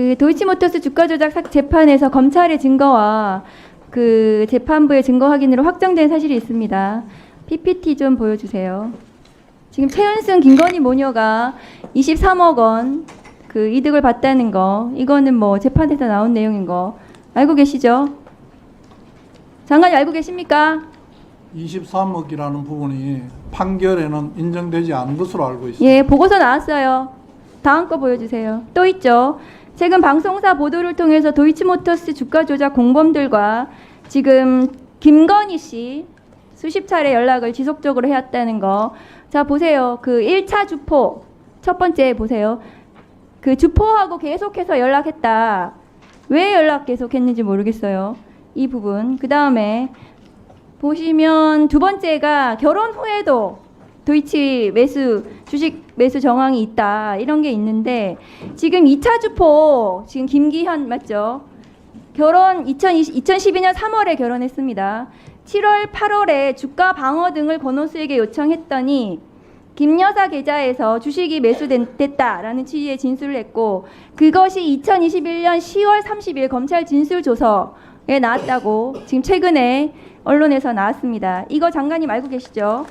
그 도이치모터스 주가 조작 사- 재판에서 검찰의 증거와 그 재판부의 증거 확인으로 확정된 사실이 있습니다. PPT 좀 보여주세요. 지금 최은승 김건희 모녀가 23억 원 그 이득을 봤다는 거 이거는 뭐 재판에서 나온 내용인 거 알고 계시죠? 장관님 알고 계십니까? 23억이라는 부분이 판결에는 인정되지 않은 것으로 알고 있습니다. 예, 보고서 나왔어요. 다음 거 보여주세요. 또 있죠. 최근 방송사 보도를 통해서 도이치모터스 주가 조작 공범들과 지금 김건희 씨 수십 차례 연락을 지속적으로 해왔다는 거. 자, 보세요. 그 1차 주포. 첫 번째 보세요. 그 주포하고 계속해서 연락했다. 왜 연락 계속했는지 모르겠어요. 이 부분. 그 다음에 보시면 두 번째가 결혼 후에도 도이치 매수 주식 매수 정황이 있다 이런 게 있는데 지금 2차 주포 지금 김기현 맞죠? 결혼 2020, 2012년 3월에 결혼했습니다. 7월 8월에 주가 방어 등을 권호수에게 요청했더니 김 여사 계좌에서 주식이 매수됐다라는 취지의 진술을 했고 그것이 2021년 10월 30일 검찰 진술 조서에 나왔다고 지금 최근에 언론에서 나왔습니다. 이거 장관님 알고 계시죠?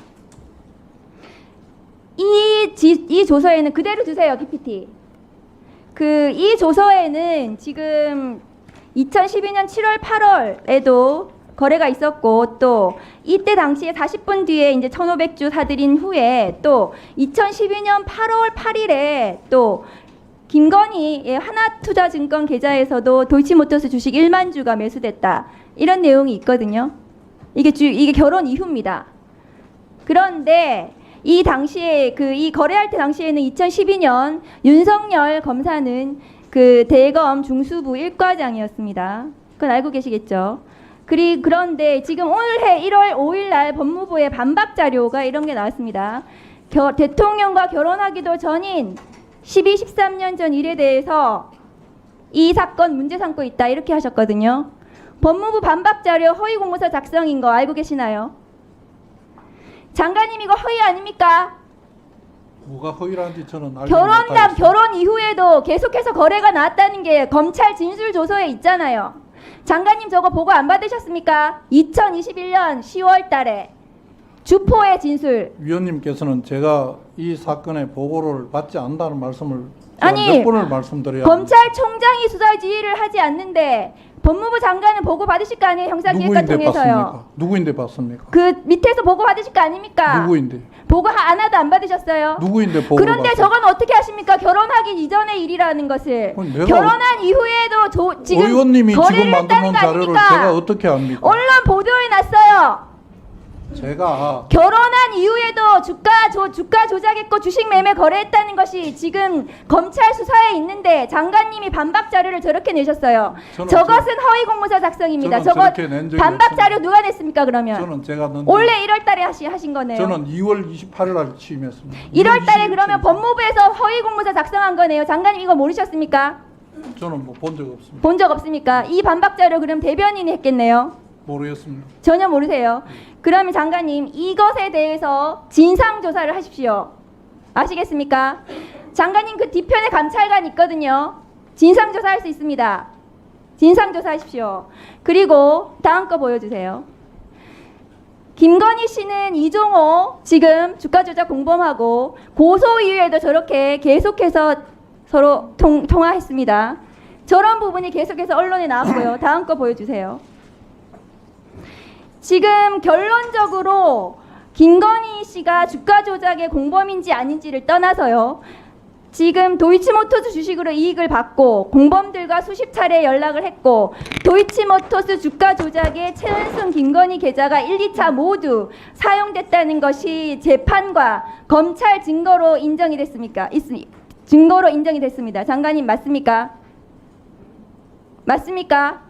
이, 지, 이 조서에는 그대로 주세요, PPT. 그 이 조서에는 지금 2012년 7월 8월에도 거래가 있었고 또 이때 당시에 40분 뒤에 이제 1,500주 사들인 후에 또 2012년 8월 8일에 또 김건희의 하나투자증권 계좌에서도 도이치모터스 주식 1만 주가 매수됐다 이런 내용이 있거든요. 이게 주 이게 결혼 이후입니다. 그런데 이 당시에 그 이 거래할 때 당시에는 2012년 윤석열 검사는 그 대검 중수부 1과장이었습니다. 그건 알고 계시겠죠? 그리 그런데 지금 올해 1월 5일 날 법무부의 반박 자료가 이런 게 나왔습니다. 겨, 대통령과 결혼하기도 전인 12, 13년 전 일에 대해서 이 사건 문제 삼고 있다 이렇게 하셨거든요. 법무부 반박 자료 허위 공문서 작성인 거 알고 계시나요? 장관님 이거 허위 아닙니까? 뭐가 허위라는지 저는 알지 못하겠습니다. 결혼 이후에도 계속해서 거래가 나왔다는 게 검찰 진술 조서에 있잖아요. 장관님 저거 보고 안 받으셨습니까? 2021년 10월 달에 주포의 진술. 위원님께서는 제가 이 사건의 보고를 받지 않는다는 말씀을 아니, 몇 번을 말씀드려야 검찰총장이 수사 지휘를 하지 않는데 법무부 장관은 보고 받으실 거 아니에요 형사기획관 누구인데 통해서요. 받습니까? 누구인데 받습니까? 그 밑에서 보고 받으실 거 아닙니까? 누구인데? 보고 하- 안 하도 안 받으셨어요? 누구인데 보고 그런데? 저건 어떻게 하십니까? 결혼하기 이전의 일이라는 것을 그건 내가 결혼한 이후에도 조, 지금 의원님이 지금 거래를 했다는 거 자료를 아닙니까? 제가 어떻게 합니까? 언론 보도에 났어요. 제가 결혼한 이후에도 주가 조, 주가 조작했고 주식 매매 거래했다는 것이 지금 검찰 수사에 있는데 장관님이 반박 자료를 저렇게 내셨어요. 저는 저것은 허위 공문서 작성입니다. 저는 저것 저렇게 낸 적이 반박 없습니다. 자료 누가 냈습니까? 그러면 저는 제가 넣은 올해 1월달에 하시 하신 거네요. 저는 2월 28일 날 취임했습니다. 1월 달에 20일 그러면. 법무부에서 허위 공문서 작성한 거네요. 장관님 이거 모르셨습니까? 저는 뭐 본 적 없습니다. 본 적 없습니까? 이 반박 자료 그럼 대변인이 했겠네요. 모르겠습니다. 전혀 모르세요. 그러면 장관님 이것에 대해서 진상 조사를 하십시오. 아시겠습니까? 장관님 그 뒤편에 감찰관 있거든요. 진상 조사할 수 있습니다. 진상 조사하십시오. 그리고 다음 거 보여주세요. 김건희 씨는 이종호 지금 주가 조작 공범하고 고소 이후에도 저렇게 계속해서 서로 통, 통화했습니다. 저런 부분이 계속해서 언론에 나왔고요. 다음 거 보여주세요. 지금 결론적으로 김건희 씨가 주가 조작의 공범인지 아닌지를 떠나서요. 지금 도이치모터스 주식으로 이익을 받고 공범들과 수십 차례 연락을 했고 도이치모터스 주가 조작에 최은순 김건희 계좌가 1, 2차 모두 사용됐다는 것이 재판과 검찰 증거로 인정이 됐습니까? 있습니 증거로 인정이 됐습니다. 장관님 맞습니까? 맞습니까?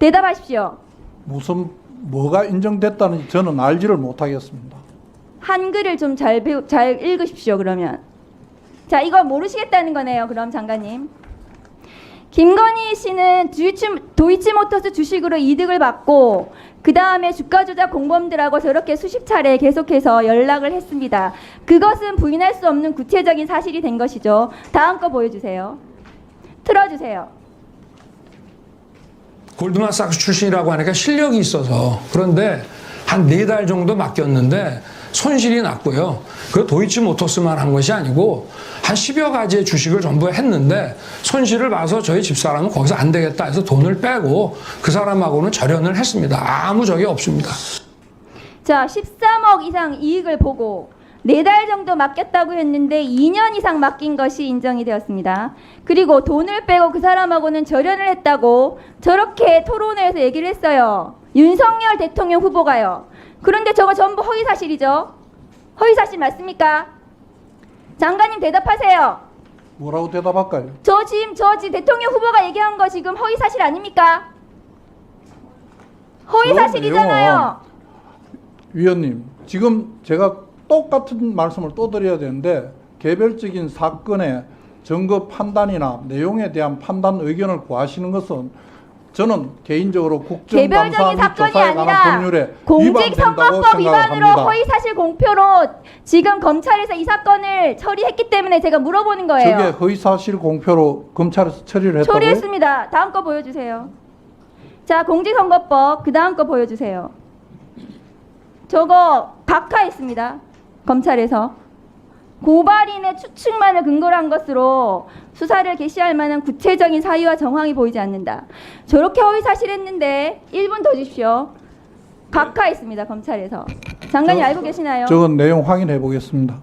대답하십시오. 무슨 뭐가 인정됐다는지 저는 알지를 못하겠습니다. 한글을 좀 잘 잘 읽으십시오 그러면 자 이거 모르시겠다는 거네요 그럼 장관님 김건희 씨는 도이치, 도이치 모터스 주식으로 이득을 받고 그 다음에 주가 조작 공범들하고 저렇게 수십 차례 계속해서 연락을 했습니다. 그것은 부인할 수 없는 구체적인 사실이 된 것이죠. 다음 거 보여주세요. 틀어주세요. 골드만삭스 출신이라고 하니까 실력이 있어서 그런데 한 네 달 정도 맡겼는데 손실이 났고요. 그 도이치 모터스만 한 것이 아니고 한 10여 가지의 주식을 전부 했는데 손실을 봐서 저희 집사람은 거기서 안 되겠다 해서 돈을 빼고 그 사람하고는 절연을 했습니다. 아무 적이 없습니다. 자, 13억 이상 이익을 보고 네 달 정도 맡겼다고 했는데 2년 이상 맡긴 것이 인정이 되었습니다. 그리고 돈을 빼고 그 사람하고는 절연을 했다고 저렇게 토론회에서 얘기를 했어요. 윤석열 대통령 후보가요. 그런데 저거 전부 허위 사실이죠? 허위 사실 맞습니까? 장관님 대답하세요. 뭐라고 대답할까요? 저 지금 저 지금 대통령 후보가 얘기한 거 지금 허위 사실 아닙니까? 허위 그 사실이잖아요. 위원님, 지금 제가 똑같은 말씀을 또 드려야 되는데 개별적인 사건의 증거 판단이나 내용에 대한 판단 의견을 구하시는 것은 저는 개인적으로 국정감사 및 조사에 관한 법률에 공직선거법 위반으로. 허위사실 공표로 지금 검찰에서 이 사건을 처리했기 때문에 제가 물어보는 저게 거예요. 허위사실 공표로 검찰에서 처리를 했다고요? 처리했습니다. 다음 거 보여주세요. 자, 공직선거법 그 다음 거 보여주세요. 저거 각하했습니다. 검찰에서 고발인의 추측만을 근거로 한 것으로 수사를 개시할 만한 구체적인 사유와 정황이 보이지 않는다. 저렇게 허위사실했는데 1분 더 주십시오. 각하했습니다. 검찰에서. 장관님 저- 알고 계시나요? 저건 내용 확인해 보겠습니다.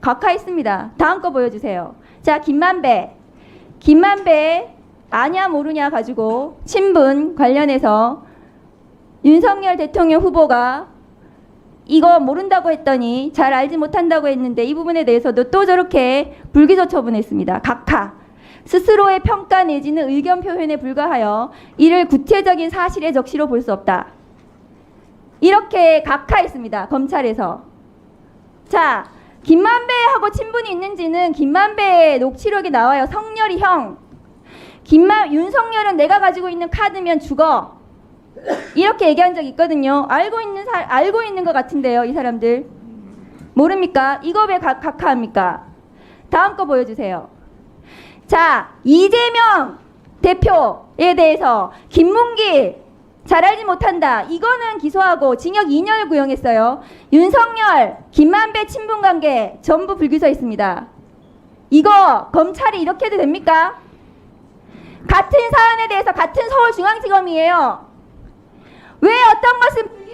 각하했습니다. 다음 거 보여주세요. 자, 김만배. 김만배 아냐 모르냐 가지고 친분 관련해서 윤석열 대통령 후보가 이거 모른다고 했더니 잘 알지 못한다고 했는데 이 부분에 대해서도 또 저렇게 불기소 처분했습니다. 각하. 스스로의 평가 내지는 의견 표현에 불과하여 이를 구체적인 사실의 적시로 볼 수 없다. 이렇게 각하했습니다. 검찰에서. 자, 김만배하고 친분이 있는지는 김만배의 녹취록이 나와요. 성렬이 형. 김만 윤석열은 내가 가지고 있는 카드면 죽어. 이렇게 얘기한 적 있거든요. 알고 있는 사, 알고 있는 것 같은데요, 이 사람들. 모릅니까? 이거 왜 각, 각하합니까? 다음 거 보여주세요. 자, 이재명 대표에 대해서 김문길 잘 알지 못한다. 이거는 기소하고 징역 2년을 구형했어요. 윤석열, 김만배 친분 관계 전부 불기소했습니다. 이거 검찰이 이렇게 해도 됩니까? 같은 사안에 대해서 같은 서울중앙지검이에요. 왜 어떤 것은